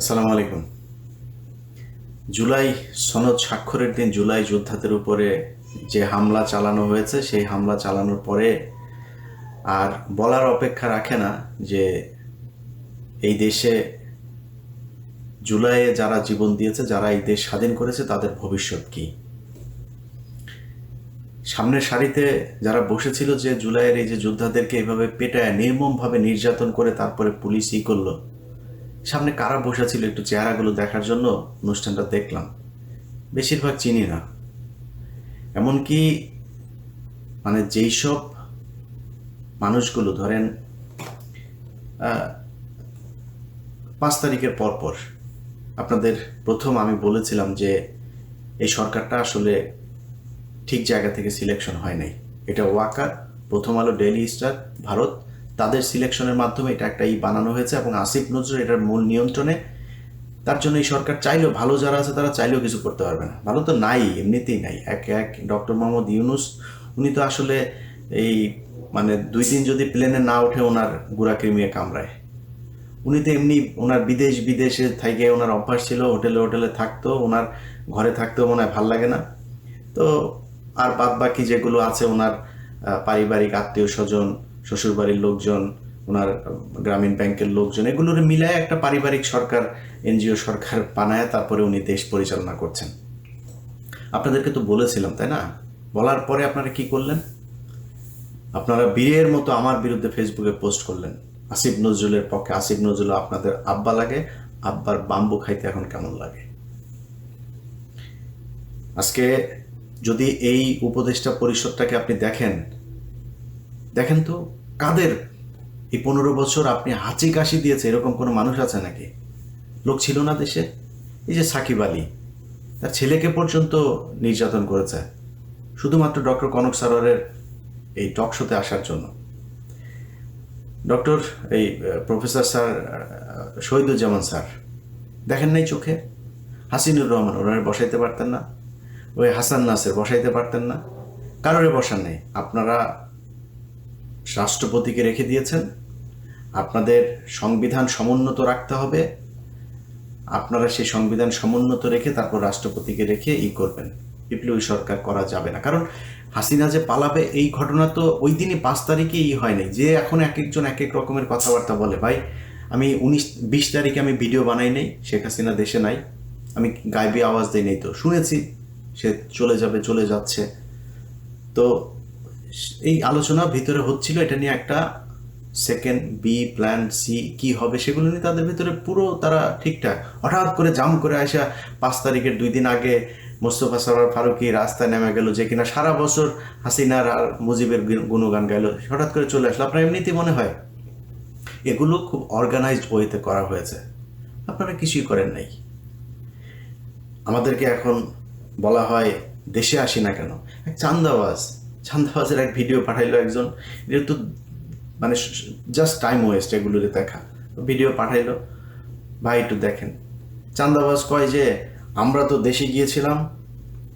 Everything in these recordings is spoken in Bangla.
আসসালামু আলাইকুম। জুলাই সনদ স্বাক্ষরের দিন জুলাই যোদ্ধাদের উপরে যে হামলা চালানো হয়েছে, সেই হামলা চালানোর পরে আর বলার অপেক্ষা রাখে না যে এই দেশে জুলাইয়ে যারা জীবন দিয়েছে, যারা এই দেশ স্বাধীন করেছে, তাদের ভবিষ্যৎ কি? সামনের সারিতে যারা বসেছিল যে জুলাইয়ের এই যে যোদ্ধাদেরকে এইভাবে পেটায় নির্মমভাবে নির্যাতন করে তারপরে পুলিশ ই করল সামনে কারা বসেছিল একটু চেহারাগুলো দেখার জন্য অনুষ্ঠানটা দেখলাম। বেশিরভাগ চিনি না। এমনকি মানে যেই সব মানুষগুলো ধরেন পাঁচ তারিখের পরপর আপনাদের প্রথম আমি বলেছিলাম যে এই সরকারটা আসলে ঠিক জায়গা থেকে সিলেকশন হয় নাই। এটা ওয়াকার, প্রথম আলো ডেইলি স্টার ভারত তাদের সিলেকশনের মাধ্যমে এটা একটা ই বানানো হয়েছে এবং আসিফ নজরুল এটার মূল নিয়ন্ত্রণে তার জন্য এই সরকার চাইলেও ভালো যারা আছে তারা চাইলেও কিছু করতে পারবে না। ভালো তো নাই, এমনিতেই নাই। এক এক ডক্টর মোহাম্মদ ইউনুস, উনি তো আসলে এই মানে দুই দিন যদি প্লেনে না ওঠে ওনার গুড়া ক্রিমিয়ে কামড়ায়। উনি তো এমনি ওনার বিদেশ, বিদেশে থেকে ওনার অভ্যাস ছিল, হোটেলে হোটেলে থাকতো, ওনার ঘরে থাকতেও মনে হয় ভালো লাগে না। তো আর বাদ বাকি যেগুলো আছে ওনার পারিবারিক আত্মীয় স্বজন শ্বশুরবাড়ির লোকজন, ওনার গ্রামীণ ব্যাংকের লোকজন, এগুলোর মিলায় একটা পারিবারিক সরকার, এনজিও সরকার বানায়, তারপরে উনি দেশ পরিচালনা করছেন। আপনাদেরকে তো বলেছিলাম, তাই না? বলার পরে আপনারা কি করলেন? আপনারা বীরের মতো আমার বিরুদ্ধে ফেসবুকে পোস্ট করলেন। আসিফ নজরুলের পক্ষে। আসিফ নজরুল, আপনাদের আব্বা লাগে, আব্বার বাম্বু খাইতে এখন কেমন লাগে? আজকে যদি এই উপদেষ্টা পরিষদটাকে আপনি দেখেন দেখেন তো, কাদের? এই পনেরো বছর আপনি হাঁচি কাশি দিয়েছে, এরকম কোনো মানুষ আছে নাকি? লোক ছিল না দেশে? এই যে সাকিব আলী, তার ছেলেকে পর্যন্ত নির্যাতন করেছে, শুধুমাত্র ডক্টর কনক সারোয়ারের এই টক শোতে আসার জন্য। ডক্টর, এই প্রফেসর স্যার শহীদুজ্জামান স্যার, দেখেন নাই চোখে? হাসিনুর রহমান, ওনারে বসাইতে পারতেন না? ওই হাসান নাসের বসাইতে পারতেন না? কারোরে বসান নেই? আপনারা রাষ্ট্রপতিকে রেখে দিয়েছেন। আপনাদের সংবিধান সমুন্নত রাখতে হবে। আপনারা সেই সংবিধান সমুন্নত রেখে তারপর রাষ্ট্রপতিকে রেখে ই করবেন। বিপ্লবী সরকার করা যাবে না। কারণ হাসিনা যে পালাবে, এই ঘটনা তো ওই দিনই পাঁচ তারিখে ই হয়নি যে এখন এক একজন এক এক রকমের কথাবার্তা বলে, ভাই, আমি উনিশ, বিশ তারিখে আমি ভিডিও বানাই নেই, শেখ হাসিনা দেশে নাই। আমি গাইবি আওয়াজ দিই নেই তো। শুনেছি, সে চলে যাবে, চলে যাচ্ছে। তো এই আলোচনা ভিতরে হচ্ছিল, এটা নিয়ে একটা সেকেন্ড বি প্ল্যান সি কি হবে সেগুলো নিয়ে তাদের ভিতরে পুরো তারা ঠিকঠাক। হঠাৎ করে জাম করে আসা পাঁচ তারিখের দুই দিন আগে মোস্তফা সরার ফারুকি রাস্তায় নেমে গেল যে কিনা সারা বছর হাসিনার আর মুজিবের গুণ- গুণগান গাইলো। হঠাৎ করে চলে আসলো। আপনার এমনিতেই মনে হয়? এগুলো খুব অর্গানাইজড ওয়েতে করা হয়েছে। আপনারা কিছুই করেন নাই। আমাদেরকে এখন বলা হয়, দেশে আসি না কেন? এক চান্দাবাজ। চান্দাবাজের এক ভিডিও পাঠাইলো একজন। এটা তো মানে জাস্ট টাইম ওয়েস্ট এগুলোরে দেখা। ভিডিও পাঠাইলো, ভাই, একটু দেখেন। চান্দাবাজ কয় যে, আমরা তো দেশে গিয়েছিলাম,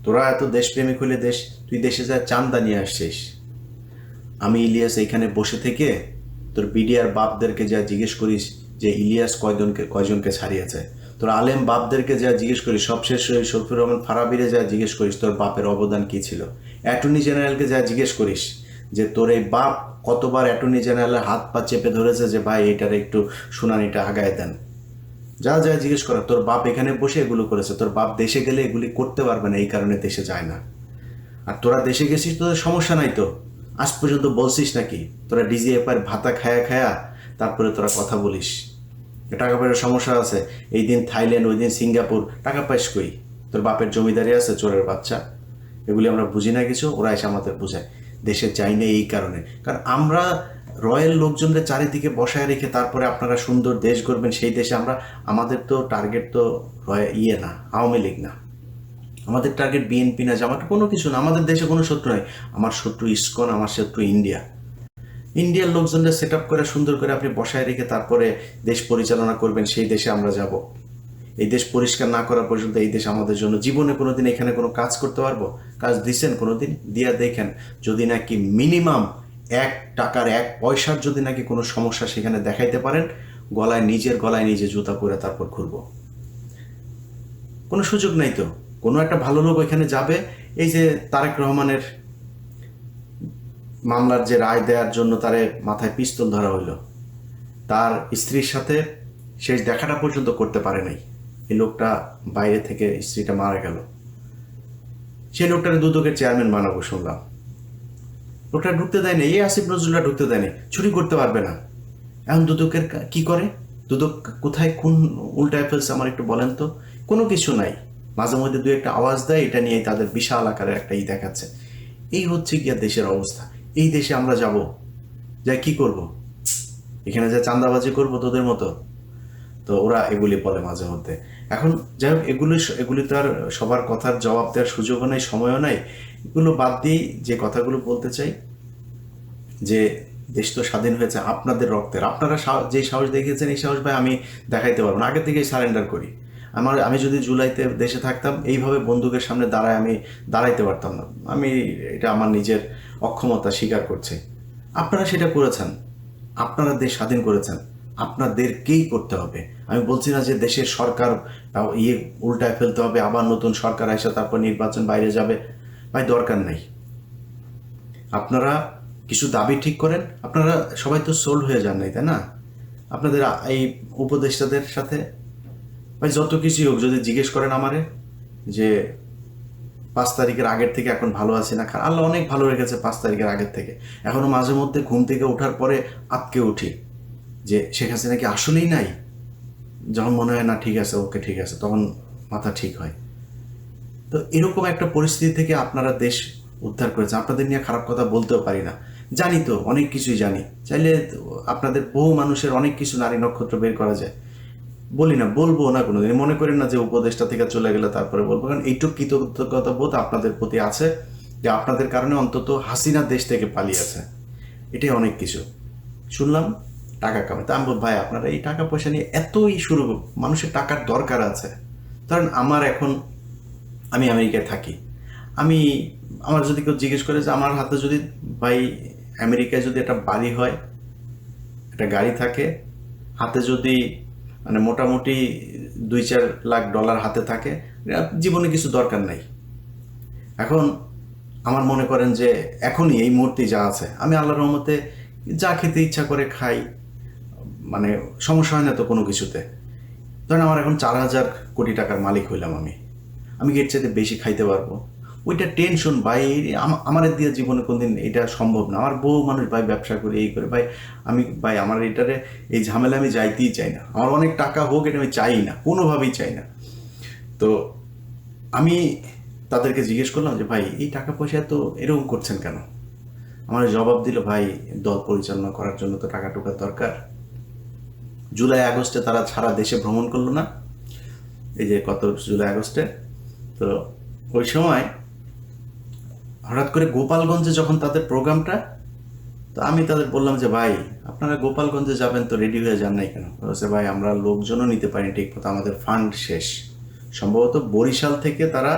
তোরা এত দেশপ্রেমিক হলে দেশ, তুই দেশে যা চান্দা নিয়ে আসছিস। আমি ইলিয়াস এইখানে বসে থেকে তোর বিডিআর বাপদেরকে যা জিজ্ঞেস করিস যে, ইলিয়াস কয়জনকে কয়জনকে ছাড়িয়েছে? তোর আলেম বাপদেরকে যা জিজ্ঞেস করিস সবশেষ ওই শফির রহমান ফারাবিরে যা জিজ্ঞেস করিস, তোর বাপের অবদান কী ছিল? অ্যাটর্নি জেনারেলকে যা জিজ্ঞেস করিস, যে তোর এই বাপ কতবার অ্যাটর্নি জেনারেলের হাত পা চেপে ধরেছে যে, ভাই, এটার একটু শুনানিটা আগায় দেন। যা যা জিজ্ঞেস করা, তোর বাপ এখানে বসে এগুলো করেছে, তোর বাপ দেশে গেলে এগুলি করতে পারবে না, এই কারণে দেশে যায় না। আর তোরা দেশে গেছিস, তোদের সমস্যা নাই তো? আজ পর্যন্ত বলছিস নাকি? তোরা ডিজিএফআর ভাতা খায়া খায়া তারপরে তোরা কথা বলিস। টাকা পয়সার সমস্যা আছে, এই দিন থাইল্যান্ড, ওই দিন সিঙ্গাপুর, টাকা পাইস কই তোর বাপের জমিদারি আছে, চোরের বাচ্চা। এগুলি আমরা বুঝি না কিছু, ওরা এসে আমাদের বোঝায়। দেশে যাই না এই কারণে। কারণ আমরা রয়্যাল লোকজনদের চারিদিকে বসায় রেখে তারপরে আপনারা সুন্দর দেশ গড়বেন, সেই দেশে আমরা, আমাদের তো টার্গেট তো ইয়ে না, আওয়ামী লীগ না। আমাদের টার্গেট বিএনপি না জামাত কোনো কিছু না, আমাদের দেশে কোনো শত্রু নাই। আমার শত্রু ইসকন, আমার শত্রু ইন্ডিয়া। ইন্ডিয়ার লোকজনদের সেট আপ করে সুন্দর করে আপনি বসায় রেখে তারপরে দেশ পরিচালনা করবেন, সেই দেশে আমরা যাব। এই দেশ পরিষ্কার না করা পর্যন্ত এই দেশ আমাদের জন্য। জীবনে কোনোদিন এখানে কোনো কাজ করতে পারব? কাজ দিচ্ছেন কোনোদিন? দিয়া দেখেন, যদি নাকি মিনিমাম এক টাকার এক পয়সার যদি নাকি কোনো সমস্যা সেখানে দেখাইতে পারেন, গলায় নিজের গলায় নিজে জুতা করে তারপর ঘুরবো। কোনো সুযোগ নাই তো। কোনো একটা ভালো লোক ওইখানে যাবে। এই যে তারেক রহমানের মামলার যে রায় দেওয়ার জন্য তারে মাথায় পিস্তল ধরা হইল। তার স্ত্রীর সাথে শেষ দেখাটা পর্যন্ত করতে পারে নাই। এই লোকটা বাইরে থেকে স্ত্রীটা মারা গেল। সে লোকটার দুদকের চেয়ারম্যান বানাবো শুনলাম। লোকটা ঢুকতে দেয়নি, এই আসিফ নজরুলটা ঢুকতে দেয়নি, চুরি করতে পারবে না। এখন দুদকের কি করে? দুদক কোথায়, কোন উল্টায় ফেলছে আমার একটু বলেন তো? কোনো কিছু নাই। মাঝে মধ্যে দু একটা আওয়াজ দেয়, এটা নিয়ে তাদের বিশাল আকারের একটা ই দেখাচ্ছে। এই হচ্ছে গিয়া দেশের অবস্থা। এই দেশে আমরা যাব। যাই, কি করব? এখানে যে চাঁদাবাজি করব তোদের মতো। তো ওরা এগুলি বলে মাঝে মধ্যে। এখন যাই হোক, এগুলো এগুলি তো আর সবার কথার জবাব দেওয়ার সুযোগও নাই, সময়ও নাই। এগুলো বাদ দিয়েই যে কথাগুলো বলতে চাই, যে দেশ তো স্বাধীন হয়েছে আপনাদের রক্তের। আপনারা যে সাহস দেখিয়েছেন, এই সাহস ভাই আমি দেখাইতে পারব না। আগে থেকেই সারেন্ডার করি। আমার, আমি যদি জুলাইতে দেশে থাকতাম, এইভাবে বন্দুকের সামনে দাঁড়ায় আমি দাঁড়াইতে পারতাম না। আমি এটা আমার নিজের অক্ষমতা স্বীকার করছি। আপনারা সেটা করেছেন। আপনারা দেশ স্বাধীন করেছেন। আপনাদেরকেই করতে হবে। আমি বলছি না যে দেশের সরকার ইয়ে উল্টায় ফেলতে হবে, আবার নতুন সরকার আসে তারপর নির্বাচন বাইরে যাবে। ভাই, দরকার নেই। আপনারা কিছু দাবি ঠিক করেন। আপনারা সবাই তো সোল্ড হয়ে যান নাই, তাই না? আপনাদের এই উপদেষ্টাদের সাথে ভাই, যত কিছুই হোক, যদি জিজ্ঞেস করেন আমারে যে পাঁচ তারিখের আগের থেকে এখন ভালো আছি না আল্লাহ অনেক ভালো রেখেছে পাঁচ তারিখের আগের থেকে। এখনও মাঝে মধ্যে ঘুম থেকে ওঠার পরে আটকে উঠি যে শেখ হাসিনা কি আসলেই নাই? যখন মনে হয়, না, ঠিক আছে, ওকে ঠিক আছে, তখন মাথা ঠিক হয়। তো এরকম একটা পরিস্থিতি থেকে আপনারা দেশ উদ্ধার করেছে। আপনাদের নিয়ে খারাপ কথা বলতেও পারি না। জানি তো, অনেক কিছুই জানি। চাইলে আপনাদের বহু মানুষের অনেক কিছু নারী নক্ষত্র বের করা যায়। বলি না, বলব না কোনোদিন। মনে করেন না যে উপদেশটা থেকে চলে গেলে তারপরে বলব। কারণ এইটুকু কৃতজ্ঞতা বোধ আপনাদের প্রতি আছে যে আপনাদের কারণে অন্তত হাসিনা দেশ থেকে পালিয়েছে। এটাই অনেক কিছু। শুনলাম, টাকা কামাই তা আমি ভাই, আপনারা এই টাকা পয়সা নিয়ে এতই শুরু মানুষের টাকার দরকার আছে। কারণ আমার এখন, আমি আমেরিকায় থাকি। আমি, আমার যদি কেউ জিজ্ঞেস করে যে আমার হাতে যদি ভাই আমেরিকায় যদি একটা বাড়ি হয়, একটা গাড়ি থাকে, হাতে যদি মানে মোটামুটি দুই চার লাখ ডলার হাতে থাকে। জীবনে কিছু দরকার নাই। এখন আমার মনে করেন যে এখনই এই মুহূর্তে যা আছে, আমি আল্লাহর রহমতে যা খেতে ইচ্ছা করে খাই মানে সমস্যা হয় না তো কোনো কিছুতে। ধরেন আমার এখন চার হাজার কোটি টাকার মালিক হইলাম আমি। আমি এর চাইতে বেশি খাইতে পারব? ওইটা টেনশন ভাই আম- আমার দিয়ে জীবনে কোনদিন এটা সম্ভব না। আমার বহু মানুষ ভাই ব্যবসা করে, এই করে, ভাই, আমি, ভাই, আমার এটারে, এই ঝামেলা আমি যাইতেই চাই না। আমার অনেক টাকা হোক, এটা আমি চাই না, কোনোভাবেই চাই না। তো আমি তাদেরকে জিজ্ঞেস করলাম যে, ভাই, এই টাকা পয়সা তো এরকম করছেন কেন? আমার জবাব দিল, ভাই, দল পরিচালনা করার জন্য তো টাকা টুকার দরকার। জুলাই, আগস্টে তারা সারা দেশে ভ্রমণ করল না। এই যে কত, জুলাই, আগস্টে। তো ওই সময় হঠাৎ করে গোপালগঞ্জে যখন তাদের প্রোগ্রামটা, তো আমি তাদের বললাম যে, ভাই, আপনারা গোপালগঞ্জে যাবেন তো রেডি হয়ে যান নাই কেন? বলছে, ভাই, আমরা লোকজনও নিতে পারি ঠিক মতো আমাদের ফান্ড শেষ। সম্ভবত বরিশাল থেকে তারা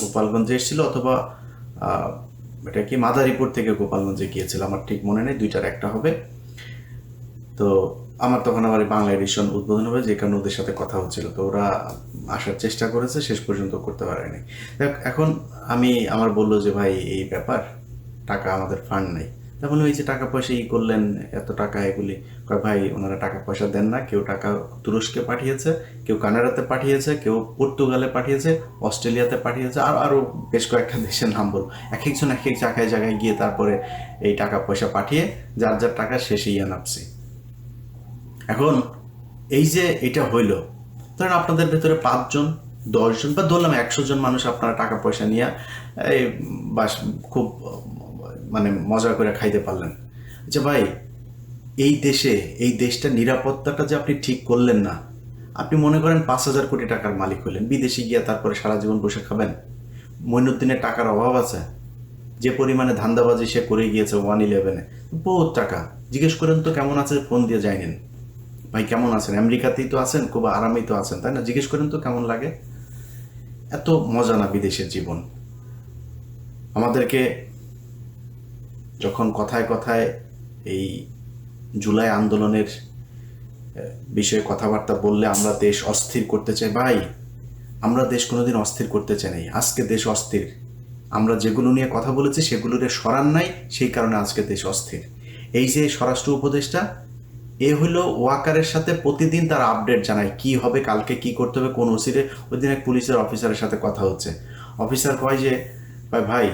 গোপালগঞ্জে এসেছিল অথবা এটা কি মাদারীপুর থেকে গোপালগঞ্জে গিয়েছিল, আমার ঠিক মনে নেই, দুইটার একটা হবে। তো আমার তখন এই বাংলা এডিশন উদ্বোধন হবে, যে কারণে ওদের সাথে কথা হচ্ছিল। তো ওরা আসার চেষ্টা করেছে, শেষ পর্যন্ত করতে পারেনি। এখন আমি, আমার বলল যে, ভাই, এই ব্যাপার, টাকা আমাদের ফান্ড নেই। তখন ওই যে টাকা পয়সা ই করলেন, এত টাকা এগুলি। ভাই, ওনারা টাকা পয়সা দেন না, কেউ টাকা তুরস্কে পাঠিয়েছে, কেউ কানাডাতে পাঠিয়েছে, কেউ পর্তুগালে পাঠিয়েছে, অস্ট্রেলিয়াতে পাঠিয়েছে, আর আরও বেশ কয়েকটা দেশের নাম বল। এক একজন এক এক জায়গায় জায়গায় গিয়ে তারপরে এই টাকা পয়সা পাঠিয়ে, যার যার টাকা শেষে ইয়ে নামছে এখন এই যে এটা হইল, ধরেন আপনাদের ভেতরে পাঁচজন, দশজন বা ধরলাম একশো জন মানুষ আপনারা টাকা পয়সা নিয়ে, এই বাস খুব মানে মজা করে খাইতে পারলেন। আচ্ছা ভাই, এই দেশে, এই দেশটার নিরাপত্তাটা যে আপনি ঠিক করলেন না, আপনি মনে করেন পাঁচ হাজার কোটি টাকার মালিক হলেন, বিদেশে গিয়ে তারপরে সারা জীবন বসে খাবেন মইনুদ্দিনের টাকার অভাব আছে, যে পরিমাণে ধান্দাবাজি সে করে গিয়েছে ওয়ান ইলেভেনে, বহুত টাকা। জিজ্ঞেস করেন তো কেমন আছে, ফোন দিয়ে যায়নি ভাই, কেমন আছেন? আমেরিকাতেই তো আছেন, খুব আরামেই তো আছেন, তাই না? জিজ্ঞেস করেন তো, কেমন লাগে? এত মজা না বিদেশের জীবন। আমাদেরকে যখন কথায় কথায় এই জুলাই আন্দোলনের বিষয়ে কথাবার্তা বললে আমরা দেশ অস্থির করতে চাই, ভাই, আমরা দেশ কোনোদিন অস্থির করতে চাই নাই। আজকে দেশ অস্থির। আমরা যেগুলো নিয়ে কথা বলেছি সেগুলোর সরান নাই, সেই কারণে আজকে দেশ অস্থির। এই যে স্বরাষ্ট্র উপদেষ্টা এ হলো ওয়াকারের সাথে প্রতিদিন তার আপডেট জানায় কি হবে, কালকে কি করতে হবে, কোন ওসিরে। ওই দিন এক পুলিশের অফিসারের সাথে কথা হচ্ছে। অফিসার কয় যে, ভাই ভাই,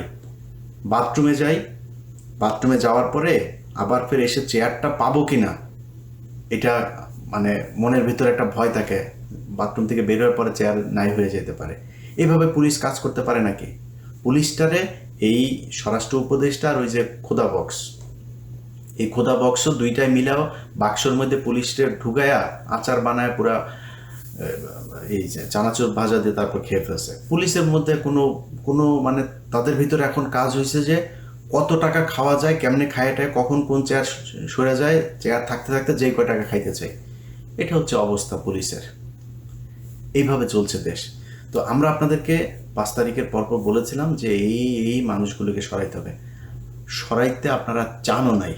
বাথরুমে যাই। বাথরুমে যাওয়ার পরে আবার ফের এসে চেয়ারটা পাবো কি না এটা মানে মনের ভিতরে একটা ভয় থাকে। বাথরুম থেকে বের হওয়ার পরে চেয়ার নাই হয়ে যেতে পারে। এভাবে পুলিশ কাজ করতে পারে নাকি? পুলিশটারে এই স্বরাষ্ট্র উপদেষ্টা আর ওই যে খোদা বক্স। এই খোদা বক্স দুইটাই মিলাও, বাক্সর মধ্যে পুলিশটা ঢুকায়া আচার বানায় পুরা এই যে চানাচুর ভাজা দিয়ে তারপর খেয়ে ফেলছে। পুলিশের মধ্যে কোনো কোনো মানে তাদের ভিতরে এখন কাজ হয়েছে যে কত টাকা খাওয়া যায়, কেমনে খায়াটায় কখন কোন চেয়ার সরে যায়, চেয়ার থাকতে থাকতে যেই কয় টাকা খাইতে চাই এটা হচ্ছে অবস্থা পুলিশের। এইভাবে চলছে দেশ। তো আমরা আপনাদেরকে পাঁচ তারিখের পরপর বলেছিলাম যে এই এই মানুষগুলোকে সরাইতে হবে। সরাইতে আপনারা চানও নাই।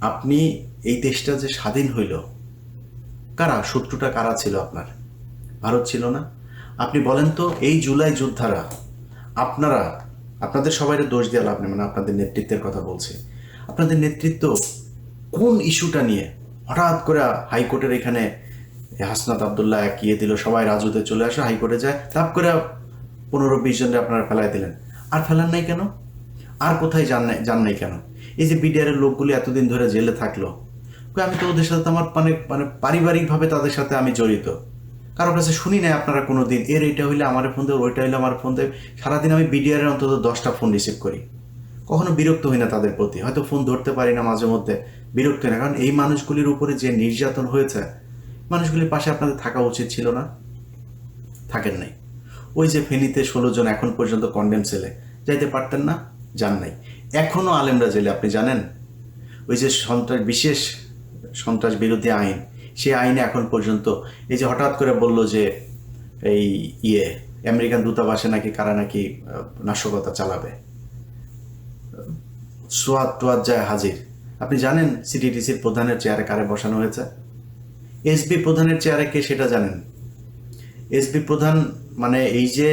আপনি এই দেশটা যে স্বাধীন হইল, কারা, শত্রুটা কারা ছিল আপনার? ভারত ছিল না? আপনি বলেন তো, এই জুলাই যোদ্ধারা, আপনারা, আপনাদের সবাই দোষ দেওয়া লাভ নেই মানে আপনাদের নেতৃত্বের কথা বলছি। আপনাদের নেতৃত্ব কোন ইস্যুটা নিয়ে হঠাৎ করে হাইকোর্টের এখানে হাসনাত আবদুল্লাহ একিয়ে দিল, সবাই রাজুতে চলে আসে, হাইকোর্টে যায়, তাপ করে পনেরো বিশ জনরে আপনারা ফেলাই দিলেন। আর ফেলান নাই কেন? আর কোথায় যান নাই যান নাই কেন? এই যে বিডিআরের লোকগুলি এতদিন ধরে জেলে থাকল আমি তো ওদের সাথে আমার মানে মানে পারিবারিকভাবে তাদের সাথে আমি জড়িত। কারোর কাছে শুনি নাই আপনারা কোনো দিন এর এইটা হইলে আমার ফোন দেবে, ওইটা হইলে আমার ফোন দেবে। সারাদিন আমি বিডিআরের অন্তত দশটা ফোন রিসিভ করি। কখনো বিরক্ত হই না তাদের প্রতি, হয়তো ফোন ধরতে পারি না মাঝে মধ্যে, বিরক্ত না। কারণ এই মানুষগুলির উপরে যে নির্যাতন হয়েছে, মানুষগুলির পাশে আপনাদের থাকা উচিত ছিল না, থাকেন নাই। ওই যে ফেনীতে ষোলো জন এখন পর্যন্ত কন্ডেম সেলে যাইতে পারতেন না। যান নাই। এখনও আলেমরা জেলে আপনি জানেন? ওই যে সন্ত্রাস, বিশেষ সন্ত্রাস বিরোধী আইন, সেই আইনে এখন পর্যন্ত এই যে হঠাৎ করে বলল যে এই ইয়ে আমেরিকান দূতাবাসে নাকি কারা নাকি নাশকতা চালাবে। সোয়াদ টোয়াদ যায় হাজির। আপনি জানেন সিটিটিসির প্রধানের চেয়ারে কারে বসানো হয়েছে? এসবি প্রধানের চেয়ারে কে সেটা জানেন? এসবি প্রধান মানে এই যে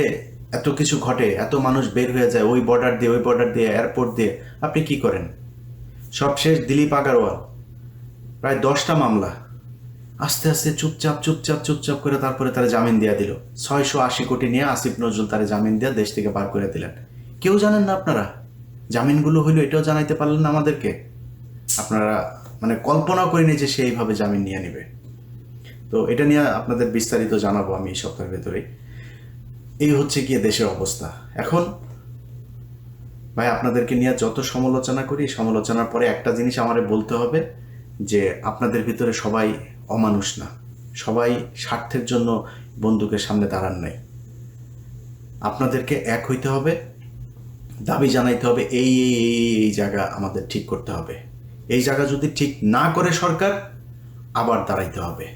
এত কিছু ঘটে, এত মানুষ বের হয়ে যায় ওই বর্ডার দিয়ে, ওই বর্ডার দিয়ে এয়ারপোর্ট দিয়ে, আপনি কি করেন? সবশেষ দিলীপ আগারওয়াল, প্রায় দশটা মামলা। আস্তে আস্তে চুপচাপ চুপচাপ চুপচাপ করে তারপরে তারা জামিন দিয়ে দিল। ছয়শো আশি কোটি নিয়ে আসিফ নজরুল তারা জামিন দিয়ে দেশ থেকে বার করে দিলেন। কেউ জানেন না আপনারা? জামিনগুলো হইল এটাও জানাইতে পারলেন না আমাদেরকে? আপনারা মানে কল্পনা করিনি যে সে এইভাবে জামিন নিয়ে নেবে। তো এটা নিয়ে আপনাদের বিস্তারিত জানাব আমি এই সপ্তাহের ভেতরেই। এই হচ্ছে গিয়ে দেশের অবস্থা। এখন ভাই, আপনাদেরকে নিয়ে যত সমালোচনা করি, সমালোচনার পরে একটা জিনিস আমারে বলতে হবে যে, আপনাদের ভিতরে সবাই অমানুষ না। সবাই স্বার্থের জন্য বন্দুকের সামনে দাঁড়ান নাই। আপনাদেরকে এক হইতে হবে, দাবি জানাইতে হবে, এই এই এই জায়গা আমাদের ঠিক করতে হবে। এই জায়গা যদি ঠিক না করে সরকার, আবার দাঁড়াইতে হবে।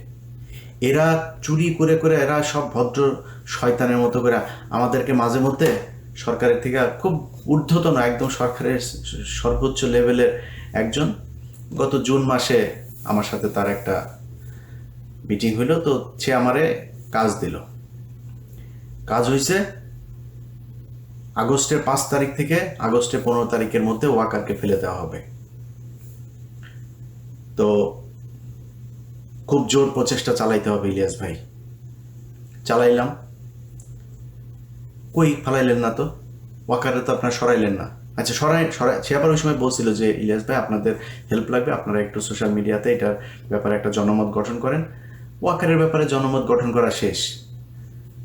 এরা চুরি করে করে এরা সব ভদ্র শয়তানের মতো করে আমাদেরকে মাঝে মধ্যে সরকারের থেকে খুব ঊর্ধ্বতন, একদম সরকারের সর্বোচ্চ লেভেলের একজন গত জুন মাসে আমার সাথে তার একটা মিটিং হইল, তো সে আমারে কাজ দিল। কাজ হয়েছে আগস্টের পাঁচ তারিখ থেকে আগস্টের পনেরো তারিখের মধ্যে ওয়াকারকে ফেলে দেওয়া হবে। তো খুব জোর প্রচেষ্টা চালাইতে হবে ইলিয়াস ভাই। চালাইলাম। কই ফালাইলেন না তো? ওয়াকারে তো আপনার সরাইলেন না। আচ্ছা সরাই সরাই সে আবার ওই সময় বলছিল যে, ইলিয়াস ভাই, আপনাদের হেল্প লাগবে। আপনারা একটু সোশ্যাল মিডিয়াতে এটার ব্যাপারে একটা জনমত গঠন করেন। ওয়াকারের ব্যাপারে জনমত গঠন করা শেষ।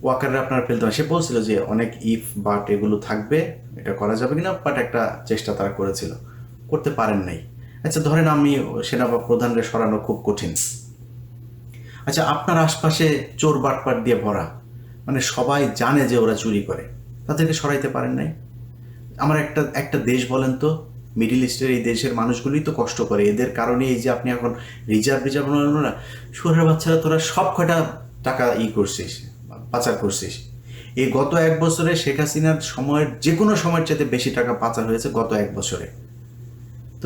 ওয়াকারে আপনার ফেলতে সে বলছিল যে, অনেক ইফ বাট এগুলো থাকবে, এটা করা যাবে কিনা? বাট একটা চেষ্টা তারা করেছিল। করতে পারেন নাই। আচ্ছা ধরেন আমি সেনা প্রধানরে সরানো খুব কঠিন। আচ্ছা আপনার আশপাশে চোর বাটপাট দিয়ে ভরা। মানে সবাই জানে যে ওরা চুরি করে। তাদেরকে সরাইতে পারেন নাই। আমার একটা একটা দেশ বলেন তো, মিডিল ইস্টের এই দেশের মানুষগুলোই তো কষ্ট করে। এদের কারণে এই যে আপনি এখন রিজার্ভ রিজার্ভ না সুরের বাচ্চারা তোরা সব কটা টাকা ই করছিস, পাচার করছিস? এই গত এক বছরে শেখ হাসিনার সময়ের যে কোনো সময়ের চাইতে বেশি টাকা পাচার হয়েছে গত এক বছরে।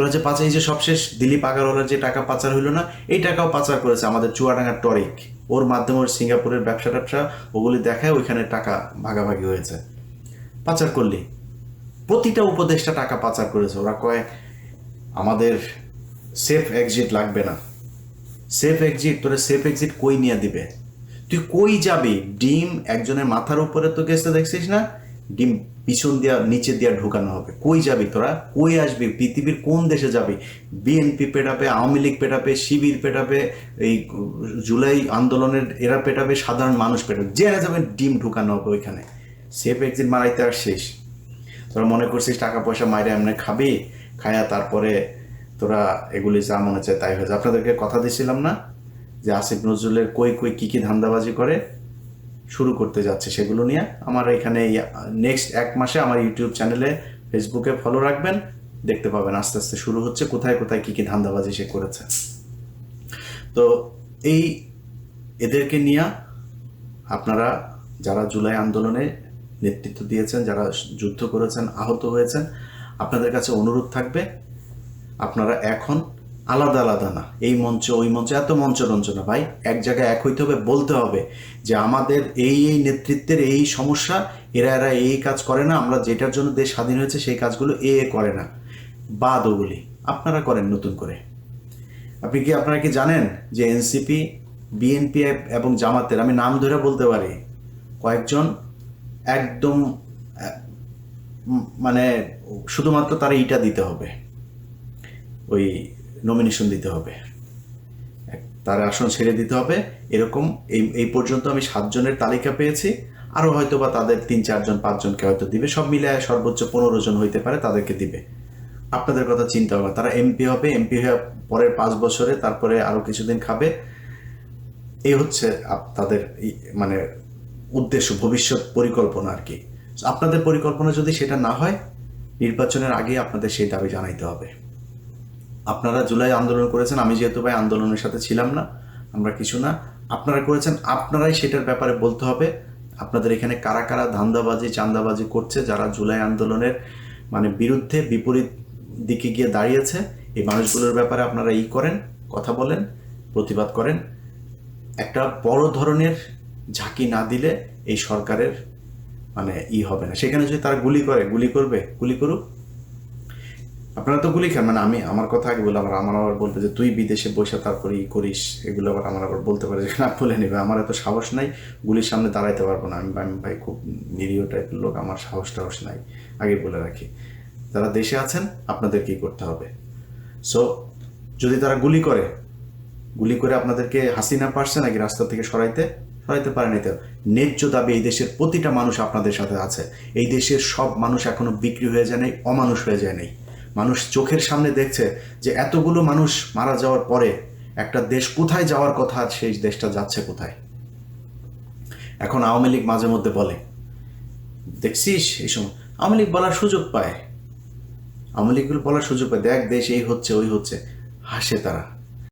তোরা যে পাচার, এই যে সবশেষ দিলীপ আগারওয়ালার যে টাকা পাচার হইল না, এই টাকাও পাচার করেছে আমাদের চুয়াডাঙ্গার টরিক। ওর মাধ্যমে ওর সিঙ্গাপুরের ব্যবসা ট্যাবসা ওগুলি দেখায় ওইখানে টাকা ভাগাভাগি হয়েছে। পাচার করলি। প্রতিটা উপদেশটা টাকা পাচার করেছে। ওরা কয়, আমাদের সেফ এক্সিট লাগবে না। সেফ এক্সিট তোরা সেফ এক্সিট কই নিয়ে দিবে? তুই কই যাবি? ডিম একজনের মাথার উপরে তো গেছে দেখছিস না ডিম পিছন দিয়া নিচে দিয়া ঢুকানো হবে। কই যাবি তোরা? কই আসবি? পৃথিবীর কোন দেশে যাবি? বিএনপি পেটাবে, আওয়ামী লীগ পেটাবে, শিবির পেটাবে, এই জুলাই আন্দোলনের এরা পেটাবে, সাধারণ মানুষ পেটাবে। যে যাবে, ডিম ঢুকানো হবে ওইখানে। সেফ এক্সিট মারাইতে আর শেষ। তোরা মনে করছিস টাকা পয়সা মাইরে এমনি খাবি? খায়া তারপরে তোরা এগুলি যা মনে চায় তাই হয়েছে আপনাদেরকে কথা দিছিলাম না যে আসিফ নজরুলের কই কই কি কি ধান্দাবাজি করে? শুরু করতে যাচ্ছে সেগুলো নিয়ে। আমার এখানে নেক্সট এক মাসে আমার ইউটিউব চ্যানেলে ফেসবুকে ফলো রাখবেন। দেখতে পাবেন আস্তে আস্তে শুরু হচ্ছে, কোথায় কোথায় কি কি ধান্দাবাজি সে করেছে। তো এই এদেরকে নিয়ে আপনারা যারা জুলাই আন্দোলনে নেতৃত্ব দিয়েছেন, যারা যুদ্ধ করেছেন, আহত হয়েছেন, আপনাদের কাছে অনুরোধ থাকবে, আপনারা এখন আলাদা আলাদা না। এই মঞ্চ, ওই মঞ্চ, এত মঞ্চ রঞ্চ না ভাই। এক জায়গায় এক হইতে হবে, বলতে হবে যে আমাদের এই এই নেতৃত্বের এই সমস্যা, এরা এরা এই কাজ করে না, আমরা যেটার জন্য দেশ স্বাধীন হয়েছে সেই কাজগুলো এ এ করে না। বাদ ওগুলি। আপনারা করেন নতুন করে। আপনি কি, আপনারা কি জানেন যে এনসিপি, বিএনপি এবং জামাতের, আমি নাম ধরে বলতে পারি, কয়েকজন একদম মানে শুধুমাত্র তারা ইটা দিতে হবে। ওই নমিনেশন দিতে হবে। তার আসন ছেড়ে দিতে হবে। এরকম এই এই পর্যন্ত আমি সাতজনের তালিকা পেয়েছি। আরও হয়তো বা তাদের তিন, চারজন, পাঁচজনকে হয়তো দিবে। সব মিলে সর্বোচ্চ পনেরো জন হইতে পারে, তাদেরকে দিবে। আপনাদের কথা চিন্তা হবে তারা এমপি হবে এমপি হয়ে পরের পাঁচ বছরে তারপরে আরও কিছুদিন খাবে। এই হচ্ছে তাদের মানে উদ্দেশ্য, ভবিষ্যৎ পরিকল্পনা আর কি। আপনাদের পরিকল্পনা যদি সেটা না হয়, নির্বাচনের আগে আপনাদের সেই দাবি জানাইতে হবে। আপনারা জুলাই আন্দোলন করেছেন, আমি যেহেতু ভাই আন্দোলনের সাথে ছিলাম না, আমরা কিছু না। আপনারা করেছেন, আপনারাই সেটার ব্যাপারে বলতে হবে। আপনাদের এখানে কারা কারা ধান্দাবাজি, চান্দাবাজি করছে, যারা জুলাই আন্দোলনের মানে বিরুদ্ধে বিপরীত দিকে গিয়ে দাঁড়িয়েছে, এই মানুষগুলোর ব্যাপারে আপনারা ই করেন, কথা বলেন, প্রতিবাদ করেন। একটা বড় ধরনের ঝাঁকি না দিলে এই সরকারের মানে ই হবে না। সেখানে যদি তারা গুলি করে, গুলি করবে, গুলি করুক আপনারা তো গুলি খান মানে আমি আমার কথা আগে বললাম, আর আমার আবার বলবে যে তুই বিদেশে বসে তারপরে ই করিস, এগুলো আবার আমার আবার বলতে পারে যে না, বলে নেবে। আমার এত সাহস নাই, গুলির সামনে দাঁড়াইতে পারব না। আমি আমি ভাই খুব নিরীহ টাইপের লোক, আমার সাহস টাহস নাই, আগে বলে রাখি। যারা দেশে আছেন, আপনাদের কি করতে হবে? সো যদি তারা গুলি করে গুলি করে আপনাদেরকে হাসিনা পারছে নাকি রাস্তা থেকে সরাইতে? সরাইতে পারে নাই তো। ন্যায্য দাবি এই দেশের প্রতিটা মানুষ আপনাদের সাথে আছে। এই দেশের সব মানুষ এখনও বিক্রি হয়ে যায় নাই, অমানুষ হয়ে যায় নাই। মানুষ চোখের সামনে দেখছে যে এতগুলো মানুষ মারা যাওয়ার পরে একটা দেশ কোথায় যাওয়ার কথা, সেই দেশটা যাচ্ছে কোথায়? এখন আওয়ামী লীগ মাঝে মধ্যে বলে, দেখছিস এই সময় আওয়ামী লীগ বলার সুযোগ পায়। আওয়ামী লীগগুলো বলার সুযোগ পায়, দেখ দেশ এই হচ্ছে, ওই হচ্ছে। হাসে তারা।